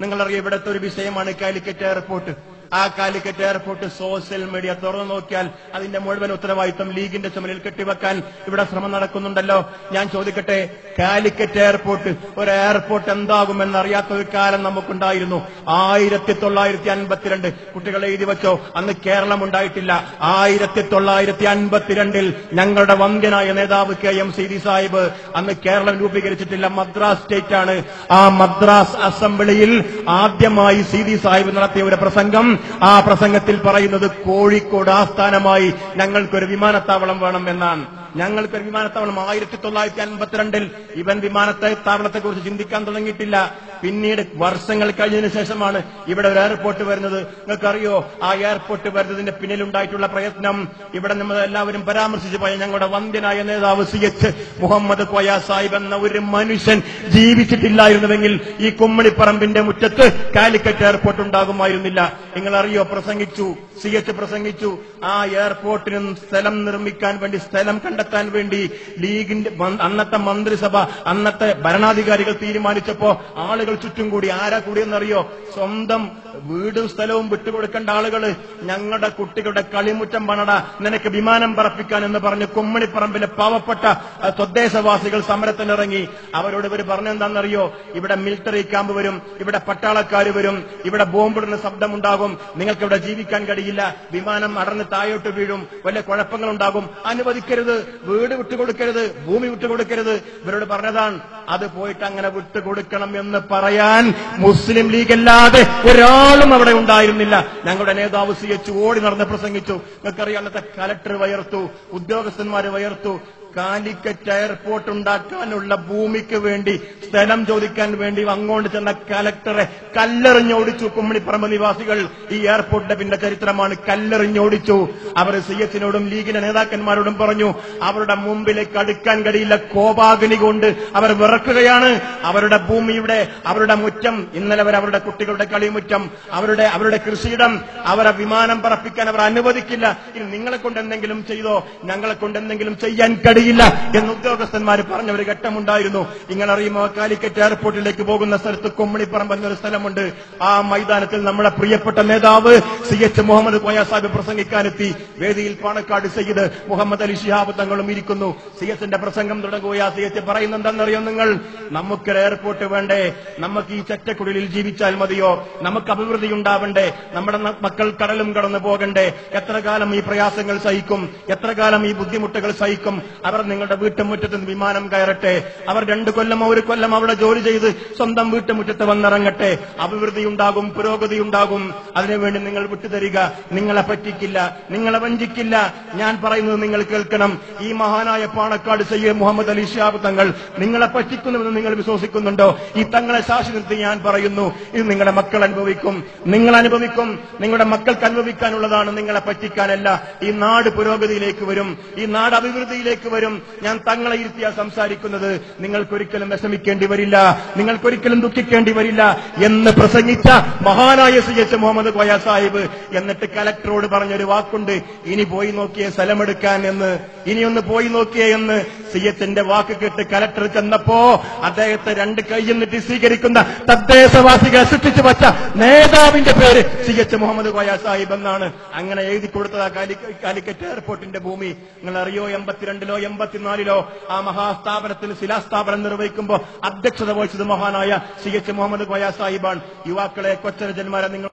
നിങ്ങളറിയാം ഇവിടുത്തെ ഒരു വിഷയമാണ് കാലിക്കറ്റ് എയർപോർട്ട്. ആ കാലിക്കറ്റ് എയർപോർട്ട് സോഷ്യൽ മീഡിയ തുറന്നു നോക്കിയാൽ അതിന്റെ മുഴുവൻ ഉത്തരവാദിത്വം ലീഗിന്റെ ചുമലിൽ കെട്ടിവെക്കാൻ ഇവിടെ ശ്രമം നടക്കുന്നുണ്ടല്ലോ. ഞാൻ ചോദിക്കട്ടെ കാലിക്കറ്റ് എയർപോർട്ട് ഒരു എയർപോർട്ട് എന്താകുമെന്ന് അറിയാത്ത ഒരു കാലം നമുക്കുണ്ടായിരുന്നു. ആയിരത്തി തൊള്ളായിരത്തി അൻപത്തിരണ്ട് കുട്ടികൾ എഴുതി വെച്ചോ അന്ന് കേരളം ഉണ്ടായിട്ടില്ല ആയിരത്തി തൊള്ളായിരത്തി അൻപത്തിരണ്ടിൽ ഞങ്ങളുടെ വന്ധ്യനായ നേതാവ് K M C D Sahib അന്ന് കേരളം രൂപീകരിച്ചിട്ടില്ല. മദ്രാസ് സ്റ്റേറ്റ് ആണ് ആ മദ്രാസ് അസംബ്ലിയിൽ ആദ്യമായി സി ഡി സാഹിബ് നടത്തിയ ഒരു പ്രസംഗം. ആ പ്രസംഗത്തിൽ പറയുന്നത് കോഴിക്കോട് ആസ്ഥാനമായി ഞങ്ങൾക്കൊരു വിമാനത്താവളം വേണം എന്നാണ്. ഞങ്ങൾക്കൊരു വിമാനത്താവളം ആയിരത്തി തൊള്ളായിരത്തി അൻപത്തിരണ്ടിൽ ഇവൻ വിമാനത്താവളത്തെക്കുറിച്ച് ചിന്തിക്കാൻ തുടങ്ങിയിട്ടില്ല. പിന്നീട് വർഷങ്ങൾ കഴിഞ്ഞതിന് ശേഷമാണ് ഇവിടെ ഒരു എയർപോർട്ട് വരുന്നത്. നിങ്ങൾക്കറിയോ ആ എയർപോർട്ട് വരുന്നതിന്റെ പിന്നിലുണ്ടായിട്ടുള്ള പ്രയത്നം? ഇവിടെ നമ്മൾ എല്ലാവരും പരാമർശിച്ചു പോയ ഞങ്ങളുടെ വന്ദ്യനായ നേതാവ് സി എച്ച് മുഹമ്മദ് കോയ സാഹിബ് എന്ന ഒരു മനുഷ്യൻ ജീവിച്ചിട്ടില്ലായിരുന്നുവെങ്കിൽ ഈ കുമ്മണിപ്പറമ്പിന്റെ മുറ്റത്ത് കാലിക്കറ്റ് എയർപോർട്ട് ഉണ്ടാകുമായിരുന്നില്ല. നിങ്ങളറിയോ പ്രസംഗിച്ചു സി എച്ച് പ്രസംഗിച്ചു. ആ എയർപോർട്ടിനും സ്ഥലം നിർമ്മിക്കാൻ വേണ്ടി സ്ഥലം കണ്ടെത്താൻ വേണ്ടി ലീഗിന്റെ അന്നത്തെ മന്ത്രിസഭ അന്നത്തെ ഭരണാധികാരികൾ തീരുമാനിച്ചപ്പോ ആളുകൾ ചുറ്റും കൂടി ആരാ കൂടിയെന്നറിയോ? സ്വന്തം വീടും സ്ഥലവും വിട്ടുകൊടുക്കേണ്ട ആളുകൾ ഞങ്ങളുടെ കുട്ടികളുടെ കളിമുറ്റം പണട. നിനക്ക് വിമാനം പറപ്പിക്കാൻ എന്ന് പറഞ്ഞ് കുമ്മണിപ്പറമ്പിലെ പാവപ്പെട്ട സ്വദേശവാസികൾ സമരത്തിനിറങ്ങി. അവരോട് ഇവർ പറഞ്ഞെന്താണെന്നറിയോ ഇവിടെ മിലിറ്ററി ക്യാമ്പ് വരും ഇവിടെ പട്ടാളക്കാർ വരും ഇവിടെ ബോംബിടുന്ന ശബ്ദമുണ്ടാകും. നിങ്ങൾക്ക് ഇവിടെ ജീവിക്കാൻ കഴിയില്ല. വിമാനം അടർന്ന് താഴോട്ട് വീഴും. വലിയ കുഴപ്പങ്ങൾ ഉണ്ടാകും അനുവദിക്കരുത്. വീട് വിട്ടുകൊടുക്കരുത്. ഭൂമി വിട്ടുകൊടുക്കരുത്. ഇവരോട് പറഞ്ഞതാണ് അത് പോയിട്ട് അങ്ങനെ വിട്ടുകൊടുക്കണം എന്ന് പറയാൻ മുസ്ലിം ലീഗ് അല്ലാതെ ഒരാളും അവിടെ ഉണ്ടായിരുന്നില്ല. ഞങ്ങളുടെ നേതാവ് സി എച്ച് ഓടി നടന്ന് പ്രസംഗിച്ചു. നിങ്ങൾക്കറിയാം അന്നത്തെ കലക്ടർ വയർത്തു ഉദ്യോഗസ്ഥന്മാരെ വയർത്തു. കാലിക്കറ്റ് എയർപോർട്ട് ഉണ്ടാക്കാനുള്ള ഭൂമിക്ക് വേണ്ടി സ്ഥലം ചോദിക്കാൻ വേണ്ടി അങ്ങോട്ട് ചെന്ന കലക്ടറെ കല്ലെറിഞ്ഞോടിച്ചു കുമ്മണിപ്പറമ്പ് നിവാസികൾ ഈ എയർപോർട്ടിന്റെ പിന്നെ ചരിത്രമാണ്. കല്ലെറിഞ്ഞോടിച്ചു അവർ സി എച്ചിനോടും ലീഗിന്റെ നേതാക്കന്മാരോടും പറഞ്ഞു അവരുടെ മുമ്പിലേക്ക് അടുക്കാൻ കഴിയില്ല. കോപാഗ്നി കൊണ്ട് അവർ വിറക്കുകയാണ്. അവരുടെ ഭൂമിയുടെ അവരുടെ മുറ്റം ഇന്നലെ വരെ അവരുടെ കുട്ടികളുടെ കളിമുറ്റം അവരുടെ അവരുടെ കൃഷിയിടം അവരെ വിമാനം പറപ്പിക്കാൻ അവർ അനുവദിക്കില്ല. ഇനി നിങ്ങളെ കൊണ്ട് എന്തെങ്കിലും ചെയ്തോ ഞങ്ങളെ കൊണ്ട് എന്തെങ്കിലും ചെയ്യാൻ കഴിയില്ല എന്ന് ഉദ്യോഗസ്ഥന്മാർ പറഞ്ഞ ഒരു ഘട്ടമുണ്ടായിരുന്നു നിങ്ങളറിയുമോ കാലിക്കറ്റ് എയർപോർട്ടിലേക്ക് പോകുന്ന സ്ഥലത്ത് കൊമ്മണിപ്പറമ്പ് എന്നൊരു സ്ഥലമുണ്ട്. ആ മൈതാനത്തിൽ നമ്മുടെ പ്രിയപ്പെട്ട നേതാവ് സി എച്ച് മുഹമ്മദ് കോയ സാഹിബ് പ്രസംഗിക്കാനെത്തി. വേദിയിൽ പാണക്കാട് സയ്യിദ് മുഹമ്മദ് അലി ഷിഹാബ് തങ്ങളും ഇരിക്കുന്നു. സി എച്ചിന്റെ പ്രസംഗം തുടങ്ങുകയാ. സി എച്ച് പറയുന്നെന്തെന്നറിയോ നിങ്ങൾ? നമുക്കൊരു എയർപോർട്ട് വേണ്ടേ? നമുക്ക് ഈ ചറ്റക്കുടലിൽ ജീവിച്ചാൽ മതിയോ? നമുക്ക് അഭിവൃദ്ധി ഉണ്ടാവണ്ടേ? നമ്മുടെ മക്കൾ കടലും കടന്നു പോകണ്ടേ? എത്ര കാലം ഈ പ്രയാസങ്ങൾ സഹിക്കും? എത്ര കാലം ഈ ബുദ്ധിമുട്ടുകൾ സഹിക്കും? അവർ നിങ്ങളുടെ വീട്ടുമുറ്റത്ത് വിമാനം കയറട്ടെ. അവർ രണ്ടു കൊല്ലം ഒരു കൊല്ലം അവിടെ ജോലി ചെയ്ത് സ്വന്തം വീട്ടുമുറ്റത്ത് വന്നിറങ്ങട്ടെ. അഭിവൃദ്ധി ഉണ്ടാകും പുരോഗതി ഉണ്ടാകും അതിനുവേണ്ടി നിങ്ങൾ വിട്ടുതരിക. നിങ്ങളെ പറ്റിക്കില്ല നിങ്ങളെ വഞ്ചിക്കില്ല. ഞാൻ പറയുന്നത് നിങ്ങൾ കേൾക്കണം. ഈ മഹാനായ പാണക്കാട് സയ്യദ് മുഹമ്മദ് അലി ഷാബ് തങ്ങൾ നിങ്ങളെ പറ്റിക്കുന്നുവെന്ന് നിങ്ങൾ വിശ്വസിക്കുന്നുണ്ടോ? ഈ തങ്ങളെ സാക്ഷി നിർത്തി ഞാൻ പറയുന്നു. ഇത് നിങ്ങളുടെ മക്കൾ അനുഭവിക്കും. നിങ്ങൾ അനുഭവിക്കും. നിങ്ങളുടെ മക്കൾക്ക് അനുഭവിക്കാനുള്ളതാണ് നിങ്ങളെ പറ്റിക്കാനല്ല. ഈ നാട് പുരോഗതിയിലേക്ക് വരും. ഈ നാട് അഭിവൃദ്ധിയിലേക്ക് വരും. ഞാൻ തങ്ങളെ ഇരുത്തിയാ സംസാരിക്കുന്നത്. നിങ്ങൾക്കൊരിക്കലും വിഷമിക്കേണ്ടി വരില്ല. നിങ്ങൾക്കൊരിക്കലും ദുഃഖിക്കേണ്ടി വരില്ല എന്ന് പ്രസംഗിച്ച മഹാനായ സി മുഹമ്മദ് കോയ സാഹിബ് എന്നിട്ട് കലക്ടറോട് പറഞ്ഞൊരു വാക്കുണ്ട്. ഇനി പോയി നോക്കിയേ സ്ഥലമെടുക്കാൻ എന്ന്. ഇനിയൊന്ന് പോയി നോക്കിയേ എന്ന്. സി വാക്ക് കേട്ട് കലക്ടർ ചെന്നപ്പോ അദ്ദേഹത്തെ രണ്ട് കൈയെന്നിട്ട് സ്വീകരിക്കുന്ന തദ്ദേശവാസികളെ സൃഷ്ടിച്ചു വച്ച നേതാവിന്റെ പേര് സി എച്ച് മുഹമ്മദ് കോയ സാഹിബ് എന്നാണ്. അങ്ങനെ എഴുതി കൊടുത്തത് കാലിക്കറ്റ് എയർപോർട്ടിന്റെ ഭൂമി. നിങ്ങൾ അറിയോ എൺപത്തിരണ്ടിലോ എൺപത്തിനാലിലോ ആ മഹാസ്ഥാപനത്തിന് ശിലാസ്ഥാപനം നിർവഹിക്കുമ്പോൾ അധ്യക്ഷത വഹിച്ചത് മഹാനായ സി എച്ച് മുഹമ്മദ് ഖയാ സാഹിബാണ്. യുവാക്കളെ കൊച്ചരജന്മാരെ നിങ്ങൾ